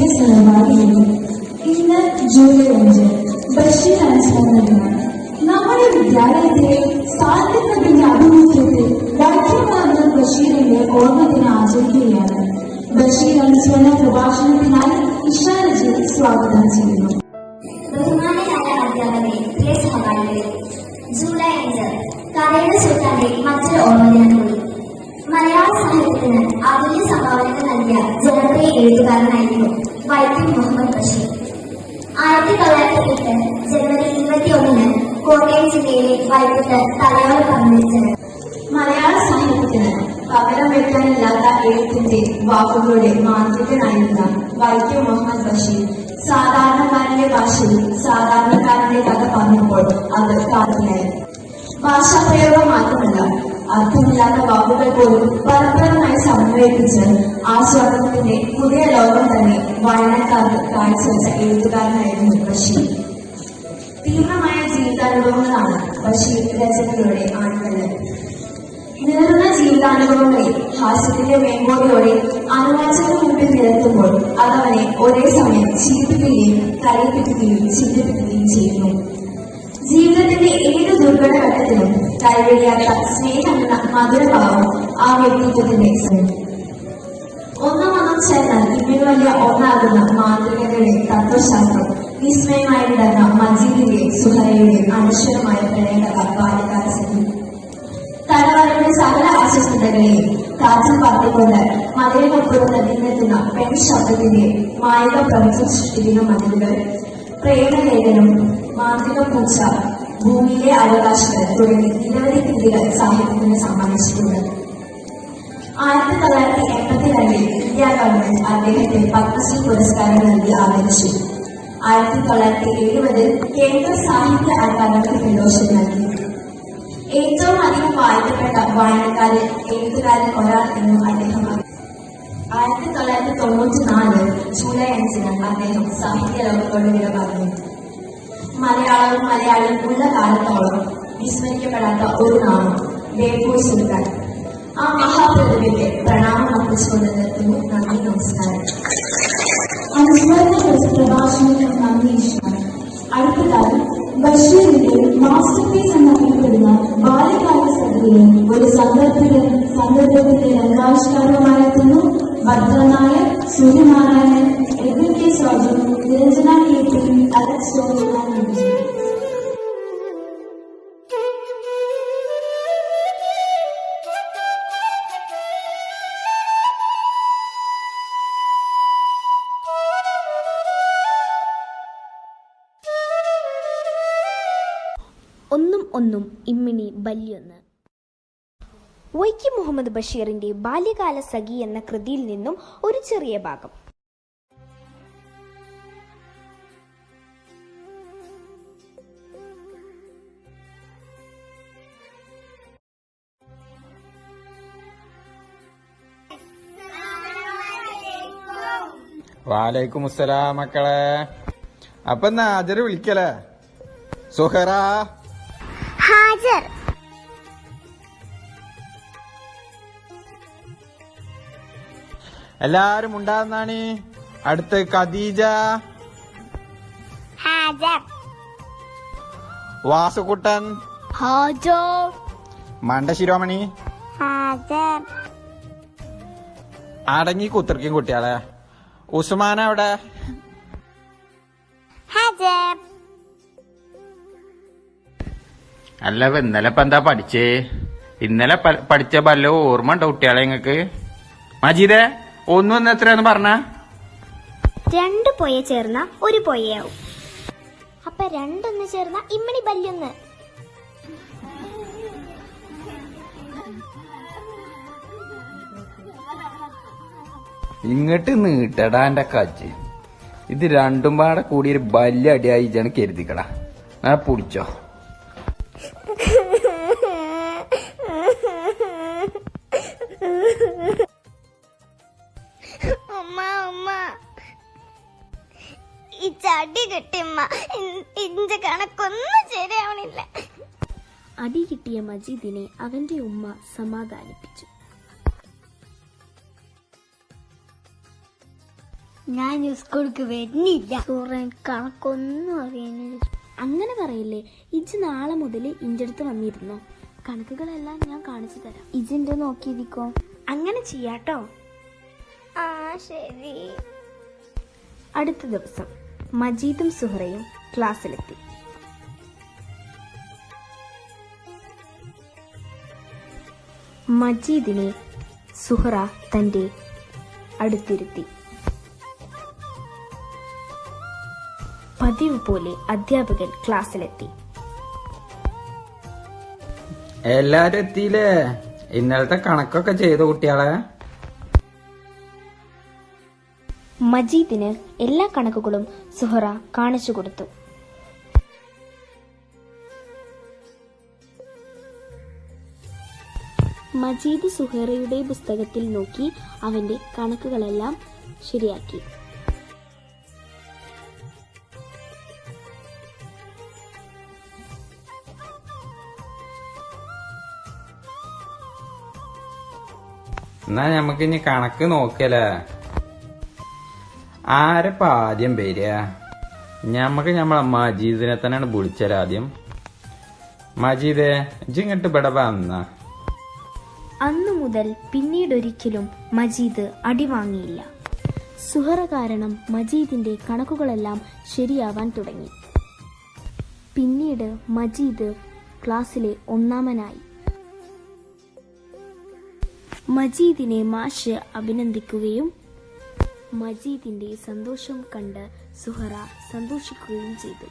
പ്രിയ സഹപാഠികളെ ഇന്ന് ജൂലൈ അഞ്ച് ബഷീർ അനുസ്മരണമാണ് നമ്മുടെ വിദ്യാലയത്തിലെ സാഹിത്യത്തിന്റെ ആഭിമുഖ്യത്തിൽ വൈദ്യമാർന്ന ബഷീറിന്റെ ഓർമ്മ ദിനം ആചരിക്കുകയാണ്. ബഷീർ അനുസ്മരണ പ്രഭാഷണത്തിനായി ഇഷാരജി സ്വാഗതം ചെയ്യുന്നു. ബഹുമാനരായ അധ്യാപകരെ പ്രിയ സഹപാഠികളെ ജൂലൈ അഞ്ച് കഥയുടെ സുൽത്താന്റെ മറ്റൊരു ഓർമ്മദിനം കൂടി. മലയാള സാഹിത്യത്തിന് അതുല്യ സംഭാവനകൾ നൽകിയ ജനപ്രിയ എഴുത്തുകാരനായിരുന്നു വൈക്കം മുഹമ്മദ് ബഷീർ ആയിരത്തി തൊള്ളായിരത്തി എട്ട് ജനുവരി ഇരുപത്തി ഒന്നിന് കോട്ടയം ജില്ലയിലെ വൈക്കത്ത് തലയോട് പങ്കുവച്ചത് മലയാള സാഹിത്യത്തിന് പകരം വെക്കാനില്ലാത്ത എഴുത്തിന്റെ വാക്കുകളുടെ മാന്ത്രികനായിരുന്ന വൈക്കം മുഹമ്മദ് ബഷീർ സാധാരണക്കാരന്റെ ഭാഷയിൽ സാധാരണക്കാരന്റെ കഥ പറഞ്ഞപ്പോൾ അത് കാട്ടിലായി. ഭാഷാപ്രയോഗം മാത്രമല്ല അർത്ഥമില്ലാത്ത വാക്കുകൾ പോലും ഫലപ്രദമായി സമന്വയിപ്പിച്ച് ആസ്വാദനത്തിന്റെ പുതിയ ലോകം തന്നെ വായനക്കാർക്ക് കാഴ്ചവെച്ച എഴുത്തുകാരനായിരുന്നു ബഷീർ. തീവ്രമായ ജീവിതാനുഭവങ്ങളാണ് ബഷീർ രചനകളുടെ ആൺകല്ല് നേർന്ന ജീവിതാനുഭവങ്ങളെ ഹാസ്യത്തിന്റെ മേമ്പോടിയോടെ അനുവാചക മുമ്പിൽ നിരത്തുമ്പോൾ അതവനെ ഒരേ സമയം ചിരിപ്പിക്കുകയും കരയിപ്പിക്കുകയും ചിന്തിപ്പിക്കുകയും ചെയ്യുന്നു. ജീവിതത്തിന്റെ ഏത് ദുർഘടഘട്ടത്തിലും കൈവഴിയാത്ത സ്നേഹമെന്ന മധുരഭാവം ആ വ്യക്തിത്വത്തിന്റെ ഒന്നും ഒന്നും ചേർന്നാൽ ഇങ്ങനെ വലിയ ഒന്നാകുന്ന മാതൃകകളുടെ തത്വശാസ്ത്രം വിസ്മയമായി വിടർന്ന മജീദിന്റെ സുഹറയുടെ അനശ്വരമായ പ്രണയകഥ ബാല്യകാല സഖി തലവരയുടെ സകല അസ്വസ്ഥതകളെയും കാറ്റിൽ പറത്തിക്കൊണ്ട് മതിലിനൊപ്പം നിന്നെത്തുന്ന പെൺ ശബ്ദത്തിന്റെ മായക പ്രപഞ്ചം സൃഷ്ടിക്കുന്ന മതിലുകൾ പ്രേമലേഖനം മാന്ത്രിക പൂച്ച ഭൂമിയിലെ അവകാശങ്ങൾ തുടങ്ങി നിരവധി കൃതികൾ സാഹിത്യത്തിന് സമ്മാനിച്ചിട്ടുണ്ട് ആയിരത്തി തൊള്ളായിരത്തി എൺപത്തിരണ്ടിൽ ഇന്ത്യ ഗവൺമെന്റ് അദ്ദേഹത്തെ പത്മശ്രീ പുരസ്കാരം നൽകി ആദരിച്ചു. ആയിരത്തി തൊള്ളായിരത്തി എഴുപതിൽ കേന്ദ്ര സാഹിത്യ അക്കാദമി ഫെലോഷിപ്പ് നൽകി. ഏറ്റവും അധികം വായിക്കപ്പെട്ട വായനക്കാരിൽ എഴുത്തുകാരിൽ ഒരാൾ എന്നും അദ്ദേഹം. ആയിരത്തി തൊള്ളായിരത്തി തൊണ്ണൂറ്റി നാല് ജൂലൈ അഞ്ചിന് അദ്ദേഹം സാഹിത്യ ലോകത്തോട് വിട പറഞ്ഞു മലയാളവും മലയാളിയും ഉള്ള കാലത്തോളം വിസ്മരിക്കപ്പെടാത്ത ഒരു നാമം ബേപ്പൂർ സുൽത്താൻ ആ മഹാപ്രതിഭയ്ക്ക് പ്രണാമം അർപ്പിച്ചുകൊണ്ട് നിർത്തുന്നു. നന്ദി നമസ്കാരം. അനുസ്മരണ പ്രഭാഷണത്തിന് നന്ദി ഇഷ്ടമാണ് അടുത്തതായി ബഷീറിന്റെ മാസ്റ്റർ പീസ് എന്നറിയപ്പെടുന്ന ബാല്യകാല സഭയിലെ ഒരു സന്ദർഭത്തിൽ സന്ദർഭത്തിന്റെ രംഗാവിഷ്കാരവുമായെത്തുന്നു Bhadra Nair Suryanarayanan Ebin K Sojan Niranjana K Alex George. ഒന്നും ഒന്നും ഇമ്മിണി ബല്യൊന്ന് വൈക്കം മുഹമ്മദ് ബഷീറിന്റെ ബാല്യകാല സഖി എന്ന കൃതിയിൽ നിന്നും ഒരു ചെറിയ ഭാഗം. വാലൈക്കും അസ്സലാം മക്കളെ. അപ്പൊ എന്നാ ഹാജർ വിളിക്കലേ സുഹറ. ഹാജർ. എല്ലാരും ഉണ്ടാകുന്നാണ് അടുത്ത് ഖദീജ. ഹാജർ. വാസുകുട്ടൻ. ഹാജർ. മണ്ട ശിരോമണി. ഹാജർ. അടങ്ങി കുത്തിർക്കും കുട്ടികളെ. ഉസ്മാൻ അവിടെ. ഹാജർ. അല്ല ഇന്നലെ ഇപ്പൊ എന്താ പഠിച്ചേ? ഇന്നലെ പഠിച്ച പല്ലോ ഓർമ്മ ഉണ്ടോ കുട്ടികളെ നിങ്ങക്ക് മജീദേ? ഒന്നും ഒന്ന് എത്രയാന്ന് പറഞ്ഞ? രണ്ട് പൊയ ചേർന്ന ഒരു പൊയയാവും. അപ്പൊ രണ്ടൊന്ന് ചേർന്ന ഇമ്മണി ബല്യൊന്ന്. ഇങ്ങോട്ട് നീട്ടടാ എന്റെ കാച്ച് ഇത് രണ്ടും പാടെ കൂടിയൊരു ഒരു വലിയ അടിയായി കരുതിക്കടാ ഞാൻ പിടിച്ചോ ചടി കിട്ടിയമ്മ. ഇന്റെ കണക്കൊന്നും ശരിയാവണില്ല. അടി കിട്ടിയ മജീദിനെ അവന്റെ ഉമ്മ സമാധാനിപ്പിച്ചു. ഞാൻ സ്കൂൾക്ക് വരുന്നില്ല. സൂറൻ കണക്കൊന്നും അറിയുന്നില്ല അങ്ങനെ പറയില്ലേ ഇജ് നാളെ മുതൽ ഇന്റെ അടുത്ത് വന്നിരുന്നോ? കണക്കുകളെല്ലാം ഞാൻ കാണിച്ചു തരാം. ഇജിന്റെ നോക്കിയിരിക്കോ? അങ്ങനെ ചെയ്യാട്ടോ. ആ ശരി. അടുത്ത ദിവസം. മജീദും സുഹറയും ക്ലാസ്സിലെത്തി. മജീദിനെ സുഹറ തന്റെ അടുത്തിരുത്തി. പതിവ് പോലെ അധ്യാപകൻ ക്ലാസ്സിലെത്തി. എല്ലാരും എത്തിയില്ലേ? ഇന്നലത്തെ കണക്കൊക്കെ ചെയ്തു കുട്ടികളെ. മജീദിന് എല്ലാ കണക്കുകളും സുഹറ കാണിച്ചു കൊടുത്തു. മജീദ് സുഹറയുടെ പുസ്തകത്തിൽ നോക്കി അവന്റെ കണക്കുകളെല്ലാം ശരിയാക്കി. എന്നാ ഞമ്മക്ക് ഇനി കണക്ക് നോക്കല്ലേ ആരപ്പ ആദ്യം വരിക ഞമ്മക്ക് ഞമ്മളെ മജീദിനെ തന്നെയാണ് വിളിച്ചത് ആദ്യം. മജീദേ ഇങ്ങോട്ട് ഇവിടെ അന്നു മുതൽ പിന്നീടൊരിക്കലും മജീദ് അടിവാങ്ങിയില്ല സുഹറ കാരണം മജീദിന്റെ കണക്കുകളെല്ലാം ശരിയാവാൻ തുടങ്ങി. പിന്നീട് മജീദ് ക്ലാസ്സിലെ ഒന്നാമനായി. മജീദിനെ മാഷ് അഭിനന്ദിക്കുകയും മജീദിന്റെ സന്തോഷം കണ്ട് സുഹറ സന്തോഷിക്കുകയും ചെയ്തു.